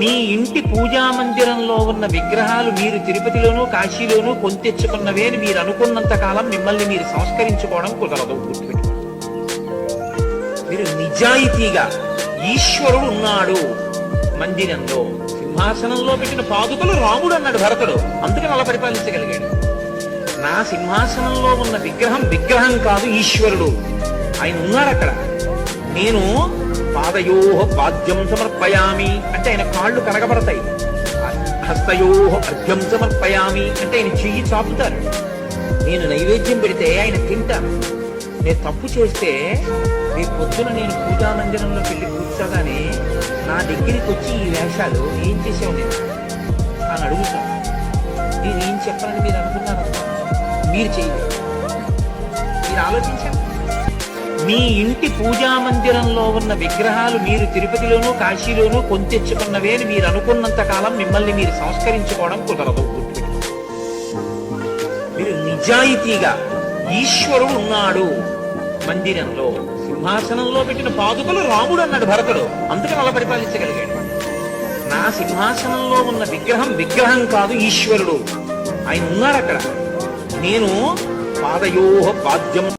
మీ ఇంటి పూజా మందిరంలో ఉన్న విగ్రహాలు మీరు తిరుపతిలోనూ కాశీలోనూ కొంతెచ్చుకున్నవే అని మీరు అనుకున్నంత కాలం మిమ్మల్ని మీరు సంస్కరించుకోవడం కుదరదు గుర్తుపెట్టుకోండి. మీరు నిజాయితీగా ఈశ్వరుడు ఉన్నాడు మందిరంలో. సింహాసనంలో పెట్టిన పాదుకలు రాముడు అన్నాడు భరతుడు. అందుకని అలా పరిపాలించగలిగాడు. నా సింహాసనంలో ఉన్న విగ్రహం విగ్రహం కాదు ఈశ్వరుడు. ఆయన ఉన్నాడు అక్కడ నేను పాదయో పాద్యం సమర్పయామి అంటే ఆయన కాళ్ళు కరగబడతాయి హస్తయో అర్ఘ్యం సమర్పయామి అంటే ఆయన చెయ్యి చాపుతారు. నేను నైవేద్యం పెడితే ఆయన తింటారు. నేను తప్పు చేస్తే రేపు పొద్దున నేను పూజా మందిరంలోకి వెళ్ళి కూర్చోగానే నా దగ్గరికి వచ్చి ఈ వేషాలు ఏం చేసావు నేను? అని అడుగుతాను. నేను ఏం చెప్పాలని మీరు అనుకున్నారు మీరు చేయలేదు మీరు ఆలోచించారు? మీ ఇంటి పూజా మందిరంలో ఉన్న విగ్రహాలు మీరు తిరుపతిలోనూ కాశీలోనూ కొంతెచ్చుకున్నవే అని మీరు అనుకున్నంత కాలం మిమ్మల్ని మీరు సంస్కరించుకోవడం కుదరదు. మీరు నిజాయితీగా ఈశ్వరుడు ఉన్నాడు మందిరంలో. సింహాసనంలో పెట్టిన పాదుకలు రాముడు అన్నాడు భరతుడు. అందుకని అలా పరిపాలించగలిగాడు. నా సింహాసనంలో ఉన్న విగ్రహం విగ్రహం కాదు ఈశ్వరుడు. ఆయన ఉన్నారు అక్కడ నేను పాదయోహ పాద్యం